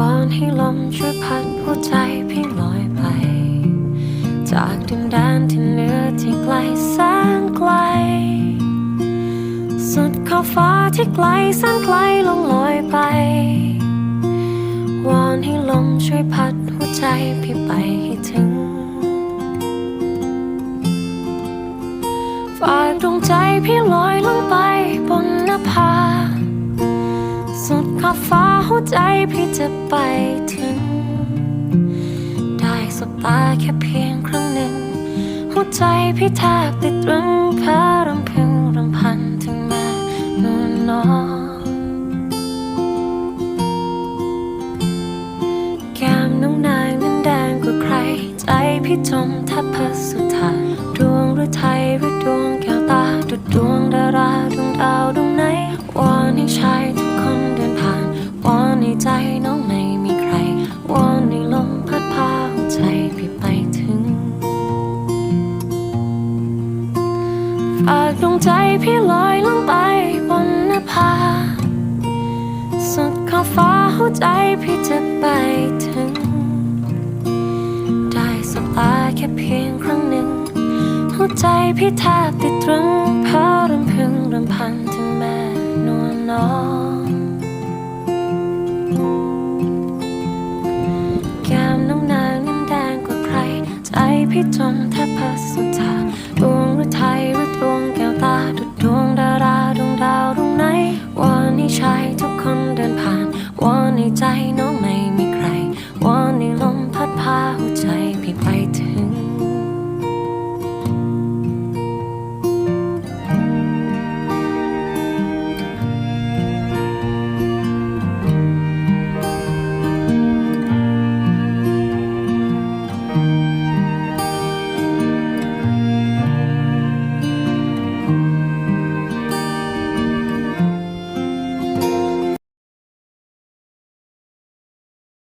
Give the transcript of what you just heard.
วอนให้ลมช่วยพัดหัวใจพี่ลอยไป จากดินแดนที่เหนือที่ไกลแสนไกล สุดขอบฟ้าที่ไกลแสนไกลลงลอยไป วอนให้ลมช่วยพัดหัวใจพี่ไปให้ถึงฝากดวงใจพี่ลอยลงไป ใจพี่จะไปถึง ได้สบตาแค่เพียงครั้งหนึ่ง หัวใจพี่แทบติดตรึงพารำพึงรำพันถึงแม่นวลนอนแก้มน้องนางนั้นแดงกว่าใคร ใจพี่จมแทบพัสุธาดวงหรือไทยหรือดวงแก้วตาดุดดวงดาราดวงดาวดวงไหนวอนให้ช อากดวงใจพี่ลอยลงไปบนนภาสุดขอบฟ้าหัวใจพี่จะไปถึง ได้สบตาแค่เพียงครั้งหนึ่ง หัวใจพี่แทบติดตรึงเพราะรำพึงรำพันถึงแม่นวลน้อง พี่จมแทบพัสุธาดวงหรือไทยหรือดวงแก้วตาดุ